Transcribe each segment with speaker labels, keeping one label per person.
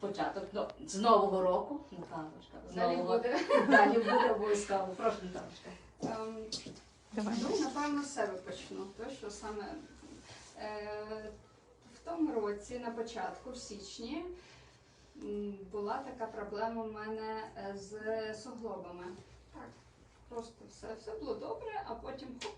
Speaker 1: початок ну, з Нового року. Наталочка, з
Speaker 2: Далі
Speaker 1: Нового
Speaker 2: буде.
Speaker 1: Далі буде обов'язково. Прошу, Наталочка.
Speaker 2: Ем, Ну, напевно, з себе почну. То, що саме е, в тому році, на початку, в січні, м, була така проблема в мене е, з суглобами. Так, просто все, все було добре, а потім хоп,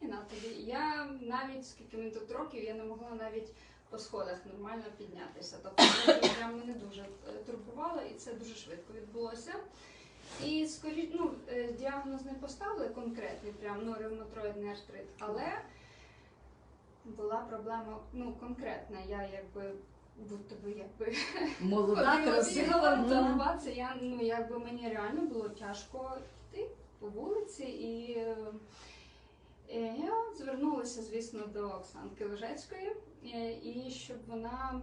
Speaker 2: і на тобі. Я навіть, скільки мені тут років, я не могла навіть по сходах нормально піднятися. Тобто це прям мене дуже е, турбувало, і це дуже швидко відбулося. І скоріш, ну, е, діагноз не поставили конкретний, прям ну, ревматоїдний артрит, але була проблема ну, конкретна. Я якби будто би якби
Speaker 1: Молода, красива.
Speaker 2: тренуватися. Я ну якби мені реально було тяжко йти по вулиці і. Е, Я звернулася, звісно, до Оксанки Лежецької, е, і щоб вона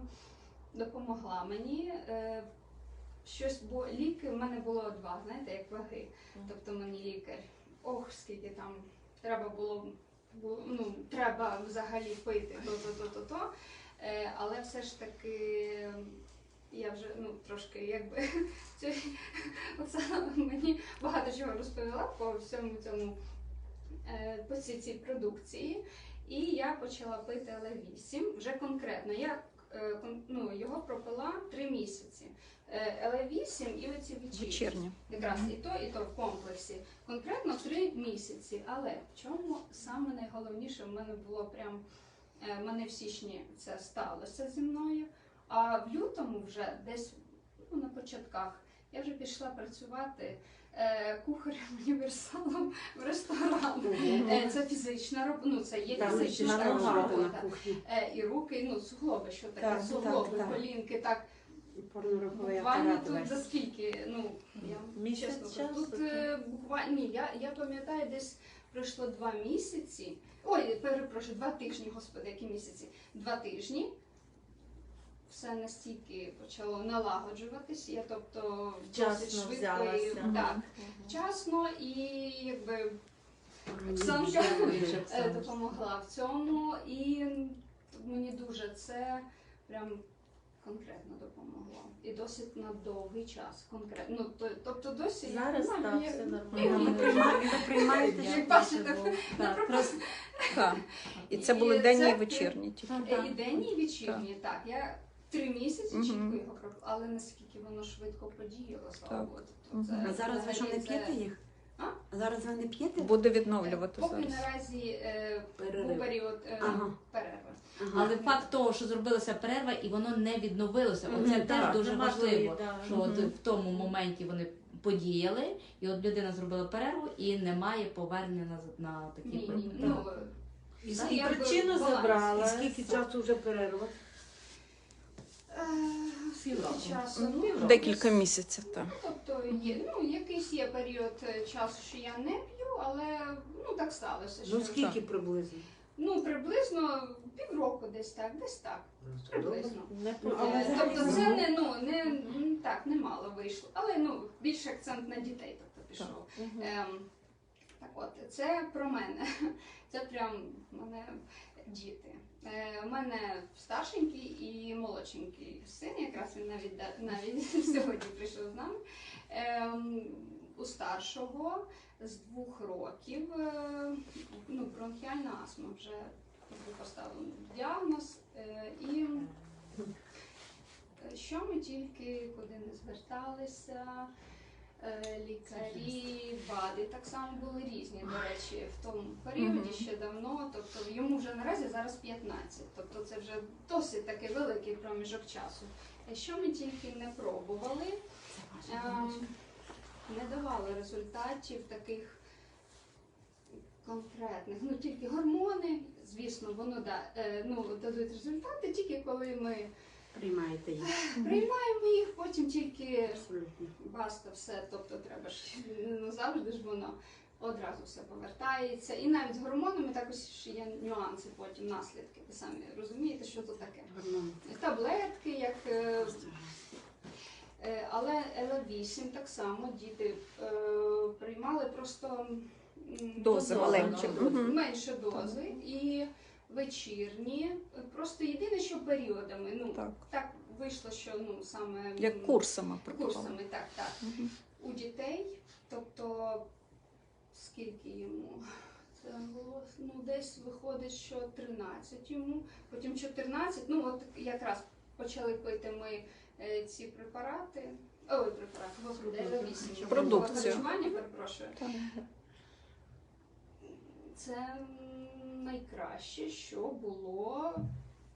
Speaker 2: допомогла мені. е, Щось, бо ліки в мене було два, знаєте, як ваги. Тобто мені лікар, ох, скільки там треба було, ну, треба взагалі пити то, то, то, то, то. Е, але все ж таки я вже ну, трошки якби Оксана мені багато чого розповіла по всьому цьому по цій продукції. І я почала пити L8 вже конкретно. Я е, ну, його пропила три місяці. Е, L8 і оці вечірні. Якраз і то, і то в комплексі. Конкретно три місяці. Але в чому саме найголовніше в мене було прям е, в мене в січні це сталося зі мною. А в лютому вже десь ну, на початках я вже пішла працювати е, кухарем універсалом в ресторан. Е, це фізична робота, ну це є
Speaker 3: Там
Speaker 2: фізична
Speaker 3: на
Speaker 2: робота. Е, і руки, ну суглоби, що таке
Speaker 3: Так,
Speaker 2: суглоби,
Speaker 3: так, так.
Speaker 2: колінки, так Буквально тут за скільки, ну я
Speaker 3: Місяць
Speaker 2: чесно кажу, тут е, буквально ні, я, я пам'ятаю, десь пройшло два місяці. Ой, перепрошую, два тижні, господи, які місяці? Два тижні. Все настільки почало налагоджуватись, я тобто
Speaker 3: Вчасно
Speaker 2: досить швидко і
Speaker 3: взялася.
Speaker 2: так, вчасно і якби Оксанка е, допомогла в цьому, і мені дуже це прям конкретно допомогло. І досить на довгий час. Конкретно. Ну, то- тобто досі я
Speaker 3: Зараз
Speaker 2: нормально,
Speaker 3: так,
Speaker 2: я-
Speaker 3: все нормально. Ви приймаєте,
Speaker 2: Як бачите,
Speaker 3: було.
Speaker 1: Так, просто
Speaker 4: Так. І це були
Speaker 2: І
Speaker 4: денні і вечірні тільки.
Speaker 2: Е, І денні, і вечірні, так. Я три місяці
Speaker 4: Мгм.
Speaker 2: чітко його пропила, але наскільки воно швидко подіяло, слава
Speaker 4: Так.
Speaker 2: Богу. Тобто це
Speaker 3: А зараз ви що не
Speaker 2: взагалі це-
Speaker 3: п'єте їх?
Speaker 2: А?
Speaker 3: А зараз ви не п'єте?
Speaker 4: Буде відновлювати
Speaker 2: Поки
Speaker 4: зараз.
Speaker 2: наразі е, був
Speaker 3: Перерив.
Speaker 2: період е,
Speaker 3: Ага.
Speaker 2: перерви.
Speaker 3: Ага.
Speaker 1: Але факт того, що зробилася перерва і воно не відновилося,
Speaker 3: Мгм,
Speaker 1: оце
Speaker 3: так,
Speaker 1: теж дуже
Speaker 3: нема
Speaker 1: важливо.
Speaker 3: тої, да.
Speaker 1: Що от
Speaker 4: Мгм.
Speaker 1: в тому моменті вони подіяли, і от людина зробила перерву і немає повернення на, на такі
Speaker 2: Ні, ні,
Speaker 1: проблеми.
Speaker 2: ну,
Speaker 3: І
Speaker 2: це
Speaker 3: скільки
Speaker 2: якби
Speaker 3: причину
Speaker 2: баланс.
Speaker 3: забрала,
Speaker 2: І
Speaker 3: скільки часу вже перерва?
Speaker 2: Скільки часу?
Speaker 1: Ну,
Speaker 4: Декілька місяців, так.
Speaker 2: Тобто є, ну, якийсь є період е, часу, що я не п'ю, але ну так сталося. Що,
Speaker 3: Ну скільки приблизно?
Speaker 2: Ну, приблизно півроку десь так, десь так. Приблизно.
Speaker 3: Не
Speaker 2: Е, Тобто це не, ну, не, м, так, немало вийшло. Але ну, більше акцент на дітей тобто, пішов. Ем, так от, це про мене. Це прям мене діти. Е, у мене старшенький і молодшенький син, якраз він навіть, навіть сьогодні прийшов з нами. Ем, у старшого з двох років е, ну, бронхіальна астма вже поставлено діагноз. Е, і що ми тільки куди не зверталися, лікарі, БАДи так само були різні, до речі, в тому періоді ще давно. Тобто йому вже наразі зараз 15, тобто це вже досить такий великий проміжок часу. Е, Що ми тільки не пробували, ем, не давали результатів таких конкретних. Ну тільки гормони, звісно, воно да, е, ну, дадуть результати тільки коли ми
Speaker 3: приймаєте їх.
Speaker 2: приймаємо їх, потім тільки
Speaker 3: Абсолютно.
Speaker 2: баста, все. Тобто треба ж ну, завжди ж воно одразу все повертається. І навіть з гормонами також є нюанси, потім наслідки. Ви самі розумієте, що це таке.
Speaker 3: Гормони.
Speaker 2: Таблетки, як е, Е, Але L8 так само діти е, приймали просто м,
Speaker 4: Дози
Speaker 2: дозовано,
Speaker 4: маленькі. Мгм.
Speaker 2: менше дози і вечірні. Просто єдине, що періодами. Ну
Speaker 4: Так.
Speaker 2: так вийшло, що ну саме
Speaker 4: Як курсами
Speaker 2: курсами, так, так.
Speaker 4: Мгм.
Speaker 2: У дітей, тобто скільки йому? Це було ну, десь виходить, що 13 йому, потім 14. Ну, от якраз почали пити ми е, ці препарати. Ой, препарати, господи.
Speaker 4: Продукцію.
Speaker 2: Харчування, перепрошую. Це найкраще, що було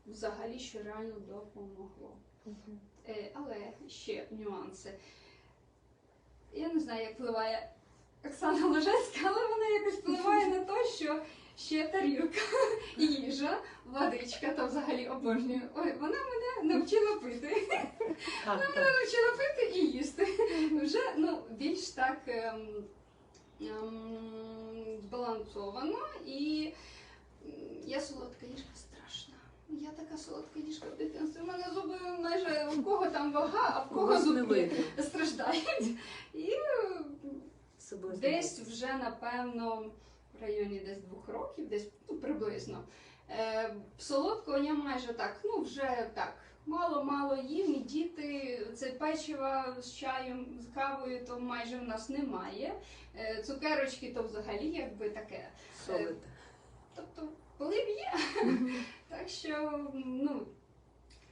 Speaker 2: взагалі, що реально допомогло. Е, але ще нюанси. Я не знаю, як впливає Оксана Ложецька, але вона якось впливає на те, що ще тарілка, їжа, водичка, то взагалі обожнюю. Ой, вона мене навчила пити.
Speaker 3: Так, так.
Speaker 2: Навчила пити і їсти. Вже ну, більш так ем, ем, збалансовано і я солодка їжка страшна. Я така солодка їжка в дитинстві. У мене зуби майже у кого там вага, а в кого зуби страждають. І е, десь вже напевно в районі десь двох років, десь ну, приблизно. Е, солодкого я майже так, ну вже так. Мало-мало їм, і діти, це печива з чаєм, з кавою, то майже в нас немає. Е, цукерочки то взагалі якби таке.
Speaker 3: Солода.
Speaker 2: Тобто, коли б є. так що, ну,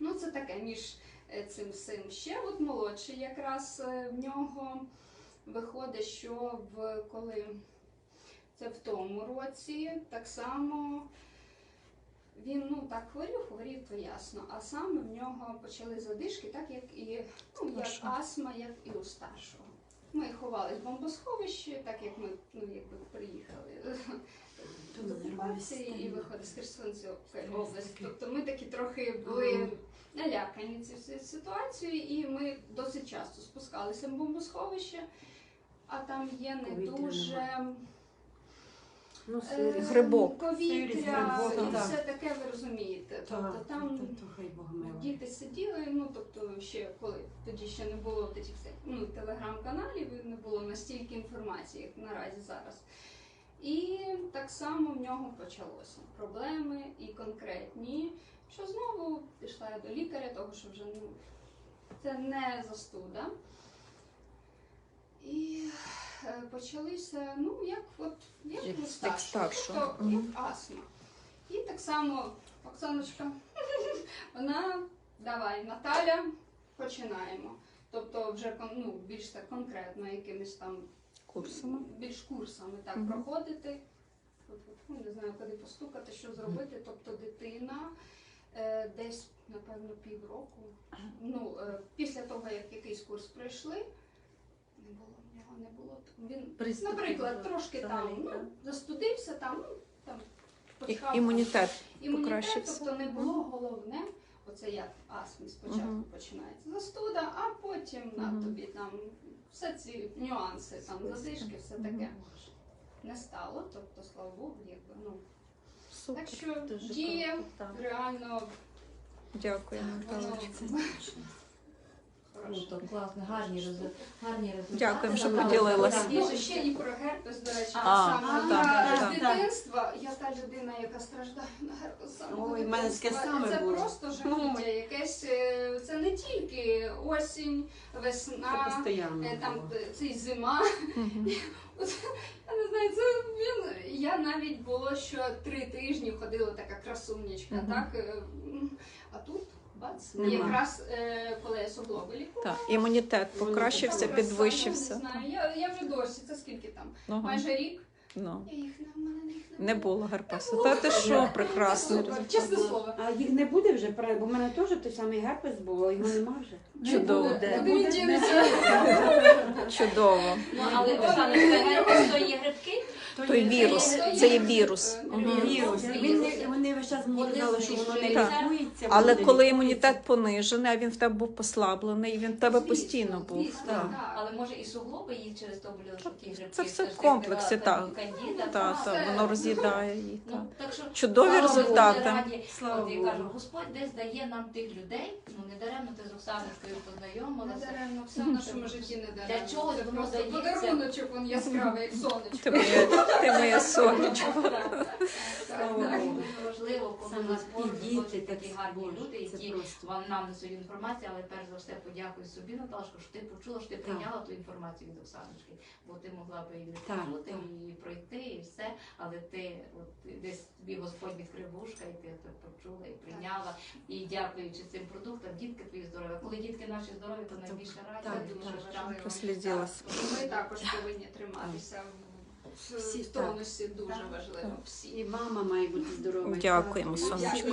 Speaker 2: ну це таке між е, цим всім. Ще от молодший якраз е, в нього виходить, що в коли це в тому році, так само він ну так хворів, хворів, то ясно. А саме в нього почали задишки, так як і ну, як астма, як і у старшого. Ми ховались в бомбосховищі, так як ми ну, якби до і виходить з Херсонської області. Тобто ми такі трохи були налякані цією ситуацією, і ми досить часто спускалися в бомбосховище, а там є не дуже
Speaker 3: Ну,
Speaker 2: е,
Speaker 3: сирі.
Speaker 4: Грибок.
Speaker 2: повітря і все таке, ви розумієте. Тобто там. Діти сиділи, ну тобто ще коли тоді ще не було таких ну, телеграм-каналів, не було настільки інформації, як наразі зараз. І так само в нього почалося проблеми і конкретні, що знову пішла я до лікаря, того що вже ну, це не застуда. І е, почалися, ну, як от як,
Speaker 4: Як
Speaker 2: у
Speaker 4: як
Speaker 2: старшого,
Speaker 4: старшого.
Speaker 2: тобто,
Speaker 4: Мгм.
Speaker 2: як астма. І так само Оксаночка, вона давай, Наталя, починаємо. Тобто вже ну, більш так конкретно якимись там
Speaker 4: Курсами.
Speaker 2: більш курсами так
Speaker 4: Мгм.
Speaker 2: проходити. Тобто, ну, не знаю, куди постукати, що зробити. Тобто дитина е, десь, напевно, півроку. Ну, е, після того, як якийсь курс пройшли, не було в нього, не було. Він,
Speaker 3: Приступів,
Speaker 2: наприклад, трошки там ну, застудився, там, ну, там почхав,
Speaker 4: Імунітет.
Speaker 2: Імунітет,
Speaker 4: покращився.
Speaker 2: тобто не було головне, оце як астмі спочатку
Speaker 4: Мгм.
Speaker 2: починається застуда, а потім на тобі там все ці нюанси, там задишки, все таке не стало. Тобто, слава Богу, якби ну
Speaker 4: Супер.
Speaker 2: так що діє
Speaker 3: круто,
Speaker 2: реально
Speaker 4: Дякую,
Speaker 2: воно.
Speaker 1: Круто, класно, гарні результати. Гарні результати.
Speaker 4: Дякуємо, що поділилася.
Speaker 2: Ну, ще і про герпес, до речі, Я
Speaker 4: так,
Speaker 2: з дитинства, я та людина, яка страждає на герпес
Speaker 3: Ой, мене саме
Speaker 2: Це просто жахіття. Якесь, е, це не тільки осінь, весна, е, там
Speaker 3: було.
Speaker 2: е, зима. Я не знаю, це він. Я навіть було, що три тижні ходила така красунечка, так? е, А тут бац,
Speaker 3: Нема.
Speaker 2: якраз е, коли я суглоби лікувала.
Speaker 4: Так, імунітет покращився, підвищився.
Speaker 2: Не знаю, я, я вже досі, це скільки там?
Speaker 4: Ага.
Speaker 2: Майже рік.
Speaker 4: Ну,
Speaker 2: Я їх не, в мене їх
Speaker 4: не
Speaker 2: було.
Speaker 4: було герпесу. Та ти що, прекрасний
Speaker 2: Супер, чесне слово.
Speaker 3: А їх не буде вже, правда? бо в мене теж той самий герпес був, а його нема вже.
Speaker 4: Чудово.
Speaker 2: Куди він дінеться?
Speaker 4: Чудово.
Speaker 1: Ну, але Оксана, це герпес, то є грибки?
Speaker 4: Той вірус, це є вірус. Мгм.
Speaker 3: Вірус. Він не- Вони весь час мені
Speaker 1: Вони
Speaker 3: казали, що воно не
Speaker 1: знищуються.
Speaker 3: лікується.
Speaker 4: Але
Speaker 3: воно не
Speaker 4: коли
Speaker 3: лікується.
Speaker 4: імунітет понижений, а він в тебе був послаблений, він в тебе
Speaker 2: Звісно,
Speaker 4: постійно був.
Speaker 2: звісно,
Speaker 4: Так.
Speaker 2: так.
Speaker 1: Але може і суглоби їх через то боліли, що ті грибки.
Speaker 4: Це все в комплексі, так. Так, воно роз'їдає її.
Speaker 1: Ну,
Speaker 4: Так.
Speaker 1: так що
Speaker 4: Чудові
Speaker 1: слава Богу,
Speaker 4: результати.
Speaker 1: раді.
Speaker 3: Слава
Speaker 1: От я
Speaker 3: Богу.
Speaker 1: кажу, Господь десь дає нам тих людей. Ну не даремно ти з Оксаночкою
Speaker 2: Не
Speaker 1: познайомилася.
Speaker 2: даремно, все в нашому житті не даремно.
Speaker 1: Для чогось
Speaker 2: Це
Speaker 1: воно
Speaker 2: просто
Speaker 1: дається.
Speaker 2: Подаруночок він яскравий, як сонечко.
Speaker 4: Ти моє, ти моє сонечко.
Speaker 1: Так, так, важливо. Особливо коли у нас поруч
Speaker 3: діти
Speaker 1: такі гарні
Speaker 3: Боже,
Speaker 1: люди, які
Speaker 3: просто.
Speaker 1: вам нам несуть інформацію, але перш за все подякую собі, Наталушко, що ти почула, що ти прийняла ту інформацію від Оксаночки, бо ти могла би і не почути, і пройти, і все, але ти от десь тобі Господь відкрив вушка, і ти це почула і прийняла. І дякуючи цим продуктам, дітки твої здорові. Коли дітки наші здорові, то найбільше радість.
Speaker 3: так.
Speaker 1: що.
Speaker 4: Посліділася.
Speaker 2: Ми також повинні триматися в,
Speaker 3: Всі
Speaker 2: в
Speaker 3: так.
Speaker 2: тонусі, дуже важливо всі.
Speaker 3: І мама має бути здорова.
Speaker 4: Дякуємо, сонечко.